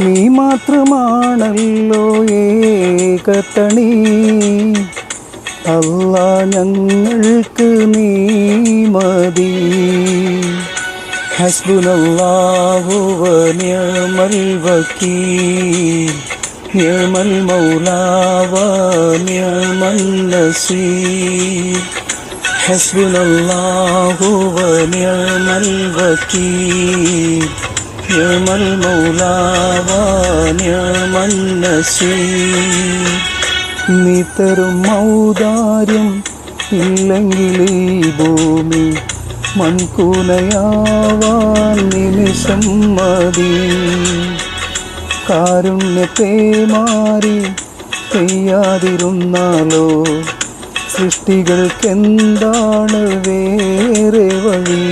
നീ മാത്രമാണല്ലോ ഏകത്തണി അല്ല ഞങ്ങൾക്ക് നീ മതി. ഹസ്ബുനല്ലാഹു വനിഅമൽ വക്കീൽ. നിഅമൽ മൗലാ വനിഅമൻ നസീർ. ഹസ്ബുനല്ലാഹു വനിഅമൽ വക്കീൽ. നിഅമൽ മൗലാ നീ തരും മൗദാര്യം ഇല്ലെങ്കിൽ ഈ ഭൂമി മൺകൂനയാവാൻ നിമിഷം മതി കാരുണ്യത്തെ മാറി പെയ്യാതിരുന്നാലോ സൃഷ്ടികൾക്കെന്താണ് വേറെ വഴി?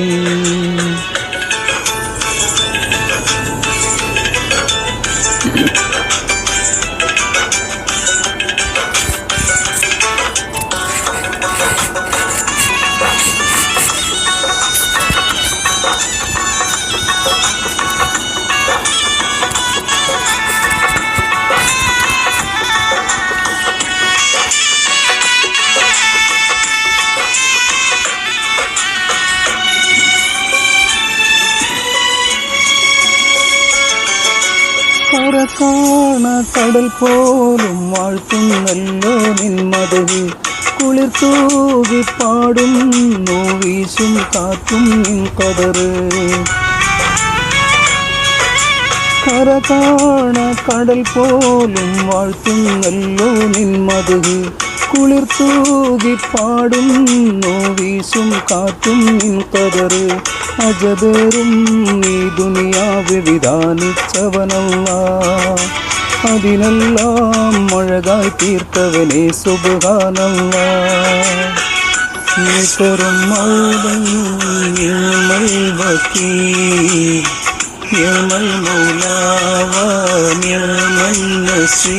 കരക്കാണ കടൽ പോലും വാഴ്ത്തുന്നല്ലോ നിന്മതവി കുളിർ തൂവി പാടുന്നു വീശും കാറ്റും നിൻ കതറ് കരകാണ കടൽ പോലും വാഴ്ത്തുന്നല്ലോ നിന്മതവി குளிர் தூகி பாடும் நோவீசும் காற்றும் நின் கதறு அஜபேரும் நீ துனியாவை விதானிச்சவனல்லா അതിനെല്ലാം അഴകായി തീർത്തവനെ സുബാനല്ല നീ തരും വക്കീൽ നിർമ്മൽ മൗലാവ നിർമ്മൽ നസീ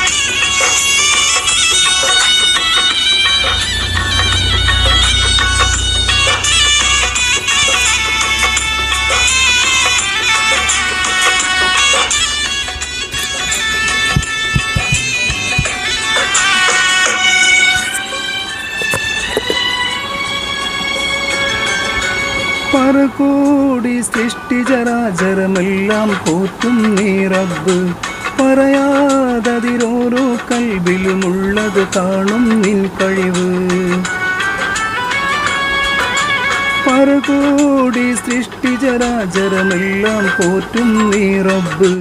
പറകൂടി സൃഷ്ടിചരാചരമെല്ലാം പോറ്റും നീ റബ്ബ്. പറയാതതിരോരോ കൽവിലുമുള്ളത് കാണും നിൻ കഴിവ്. പറകൂടി സൃഷ്ടിചരാചരമെല്ലാം പോറ്റും നീ റബ്ബ്.